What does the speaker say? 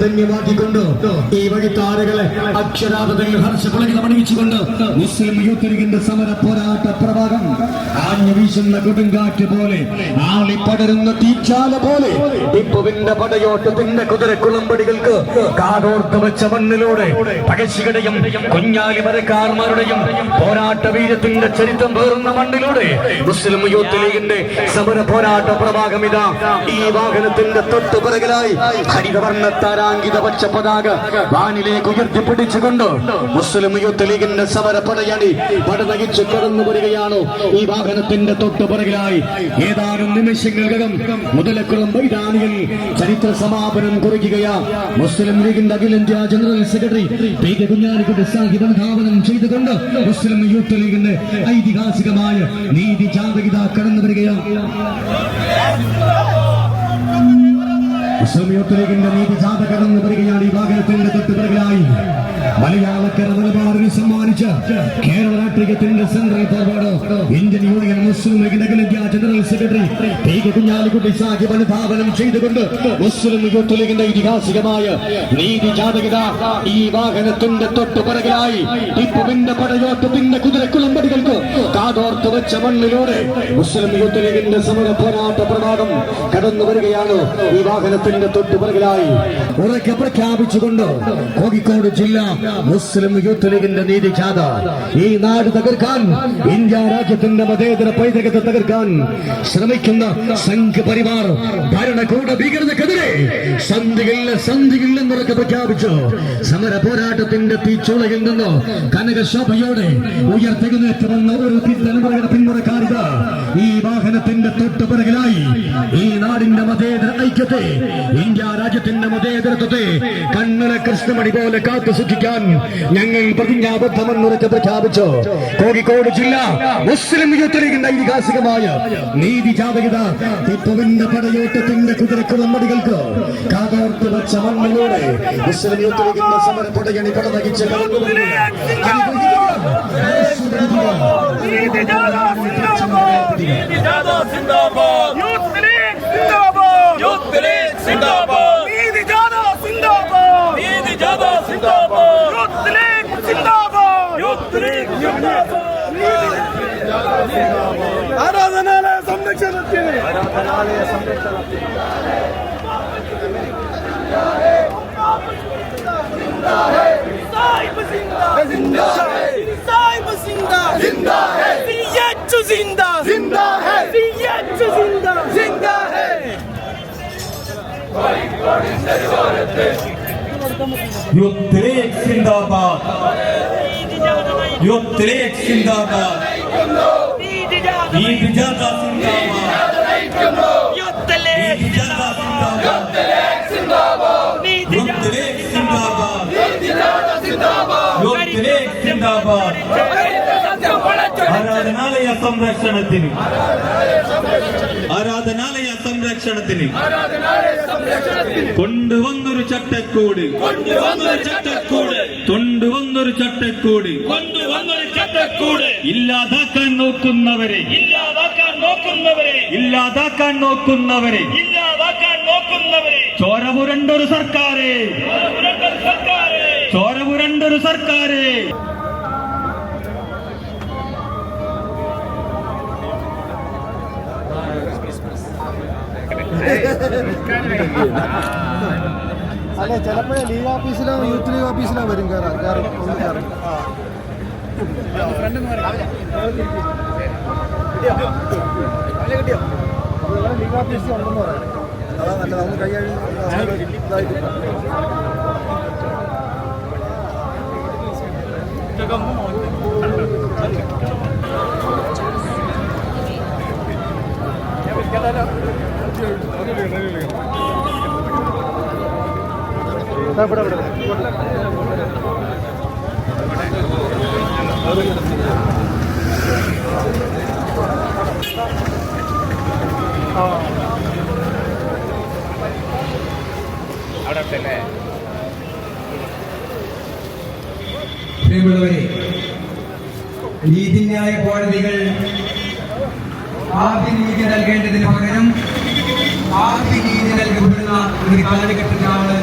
ധന്യമാക്കിക്കൊണ്ട് ഈ വഴിത്താരകളെ അക്ഷരാതയിൽ ഹർഷപുളകിതം അണിയിച്ചുകൊണ്ട് മുസ്ലിം യൂത്ത് ലീഗിന്റെ സമര പോരാട്ട പ്രഭാതം ആഞ്ഞു വീശുന്ന കൊടുങ്കാറ്റ് പോലെ ആളി പടരുന്ന തീച്ചാല പോലെ ടിപ്പുവിന്റെ പടയോട്ടത്തിന്റെ കുതിരക്കുളമ്പടികൾക്ക് കാതോർത്ത് വെച്ച മണ്ണിലൂടെ പകശികളുടെയും കുഞ്ഞാലി മരക്കാർമാരുടെയും പോരാട്ട വീരത്തിന്റെ ചരിത്രം പേറുന്ന മണ്ണിലൂടെ മുസ്ലിം യൂത്ത് ലീഗിന്റെ സമര പോരാട്ട പ്രഭാഗം ഇതാ ഈ വാഹനത്തിന്റെ തൊട്ടു പിറകിലായി ഹരിതവർണ താരാങ്കിത പച്ച പതാക വാനിലേക്ക് ഉയർത്തിപ്പിടിച്ചുകൊണ്ട് മുസ്ലിം യൂത്ത് ലീഗിന്റെ സമര പടയണി പടനയിച്ച് കടന്നു വരികയാണ് ഈ വാഹനത്തിന്റെ തൊട്ടു പിറകിലായി ഏതാനും നിമിഷങ്ങൾക്കകം മുതലക്കുളം മൈതാനിയിൽ ചരിത്ര സമാപനം കുറിക്കുകയാ. മുസ്ലിം ലീഗിന്റെ അഖിലേന്ത്യാ ജനറൽ സെക്രട്ടറി പി കെ ചെയ്തുകൊണ്ട് മുസ്ലിം യൂത്ത് ലീഗിന്റെ ഐതിഹാസികമായ നീതി ജാതകിത കടന്നു വരികയാണ് സമയത്തിലേക്കിന്റെ നീതി ജാഥ കടന്നു വരികയാണ് ഈ വാഹനത്തിന്റെ തൊട്ടുപിറകിലായി. മലയാളക്കര നിലപാടിന് സമ്മാനിച്ച് കേരള രാഷ്ട്രീയത്തിന്റെ central forward Indian Union Muslim ലീഗിന്റെ general secretary P K Kunhalikutty Sahib അനുധാവനം ചെയ്തുകൊണ്ട് മുസ്ലിം യൂത്ത് ലീഗിന്റെ ഐതിഹാസികമായ നീതി ജാതകത ഈ വാഹനത്തിന്റെ തൊട്ടുപിറകിലായി. ടിപ്പുവിന്റെ പടയോട്ടത്തിന്റെ കുതിരക്കുളമ്പടികൾക്ക് കാതോർത്ത് വെച്ച മണ്ണിലൂടെ മുസ്ലിം യൂത്ത് ലീഗിന്റെ സമര പോരാട്ട പ്രഭാതം കടന്നു വരികയാണ് ഈ വാഹനത്തിന്റെ തൊട്ടുപിറകിലായി ഉറക്കെ പ്രഖ്യാപിച്ചുകൊണ്ട് കോഴിക്കോട് ജില്ല മുസ്ലിം യൂത്ത് ലീഗിന്റെ നീതി ജാഥ ഈ നാട് തകർക്കാൻ ഇന്ത്യ രാജ്യത്തിന്റെ മതേതര പൈതൃകത്തെ തകർക്കാൻ ശ്രമിക്കുന്ന സംഘ് പരിവാർ ഭരണകൂട ഭീകരതക്കെതിരെ സന്ധികളിൽ സന്ധികളിൽ എന്നുറക്കെ പ്രഖ്യാപിച്ചു. സമര പോരാട്ടത്തിന്റെ തീച്ചുളയിൽ നിന്ന് കനകശോഭയോടെ ഉയർത്തെഴുന്നേറ്റ് വന്ന ഒരു തലമുറയുടെ പിന്മുറക്കാരിത ഈ വാഹനത്തിന്റെ തൊട്ടുപിറകിലായി ഈ മതേതര ഐക്യത്തെ ഇന്ത്യ രാജ്യത്തിന്റെ മതേതരത്വത്തെ കണ്ണല കൃഷ്ണമണി പോലെ കാത്തു സൂക്ഷിക്കാൻ ഞങ്ങൾ പ്രതിജ്ഞാബദ്ധമെന്നുറക്കെ പ്രഖ്യാപിച്ചു. കോഴിക്കോട് ജില്ല മുസ്ലിം യൂത്ത് ലീഗിന്റെ ഐതിഹാസികമായ നീതി ജാതകത ടിപ്പുവിന്റെ പടയോട്ടത്തിന്റെ കുതിരക്കുളമ്പടികൾക്ക് കാതോർത്ത് വച്ച മണ്ണിലൂടെ മുസ്ലിം യൂത്ത് ലീഗിന്റെ സമര പടയണി പടനകിച്ച് കടന്നു സിന്ദാബാദ് യൂത്ത് ലീഗ് സിന്ദാബാദ് യൂത്ത് ലീഗ് സിന്ദാബാദ് നീതി ജാഥ സിന്ദാബാദ് നീതി ജാഥ സിന്ദാബാദ് യൂത്ത് ലീഗ് സിന്ദാബാദ് യൂത്ത് ലീഗ് സിന്ദാബാദ് ആരാധനാലയ സംരക്ഷണത്തിന് സാഹിബ് സിന്ദാ സിന്ദാ സാഹിബ് സിന്ദാ സിന്ദാ है സിയച്ചു സിന്ദാ സിന്ദാ है സിയച്ചു സിന്ദാ സിന്ദാ है യൂത്ത് ലീഗ് സിന്ദാബാദ്. ലീഗ് സിന്ദാബാദ്. ഈദ് ജാഥ സിന്ദാബാദ്. ലീഗ് സിന്ദാബാദ് ആരാധനാലയ സംരക്ഷണത്തിന്. ആരാധനാലയ സംരക്ഷണത്തിന്. കൊണ്ടുവന്നൊരു ചട്ടക്കൂട്. കൊണ്ടുവന്നൊരു ചട്ടക്കൂട്. കൊണ്ടുവന്നൊരു ചട്ടക്കൂട്. കൊണ്ടുവന്നൊരു ചട്ടക്കൂട്. ഇല്ലാതാക്കാൻ നോക്കുന്നവരെ. ഇല്ലാതാക്കാൻ നോക്കുന്നവരെ. ഇല്ലാതാക്കാൻ നോക്കുന്നവരെ. ഇല്ലാതാക്കാൻ നോക്കുന്നവരെ. ചോരപുരണ്ടൊരു സർക്കാരെ. പുരണ്ടൻ സർക്കാരെ. ചോരപുരണ്ടൊരു സർക്കാരെ. അല്ലെ ചിലപ്പോഴേ ലീഗ് ഓഫീസിലോ യൂത്ത് ലീഗ് ഓഫീസിലോ വരും കയറാം കയറും ഒന്ന് കയറി ലീഗ് ഓഫീസിൽ ഉണ്ടെന്ന് പറയാം അതാ നല്ലത് അതൊന്ന് കൈ കഴുകി ഇതായിട്ട് ഇവിടെ ഇവിടെ പ്രിയമുള്ളവരെ നീതിന്യായ കോടതികൾ ആദ്യം നീതി നൽകേണ്ടതിന് പകരം ആദ്യ രീതിയിൽ നൽകപ്പെടുന്ന ഒരു കാലഘട്ടത്തിലാണ്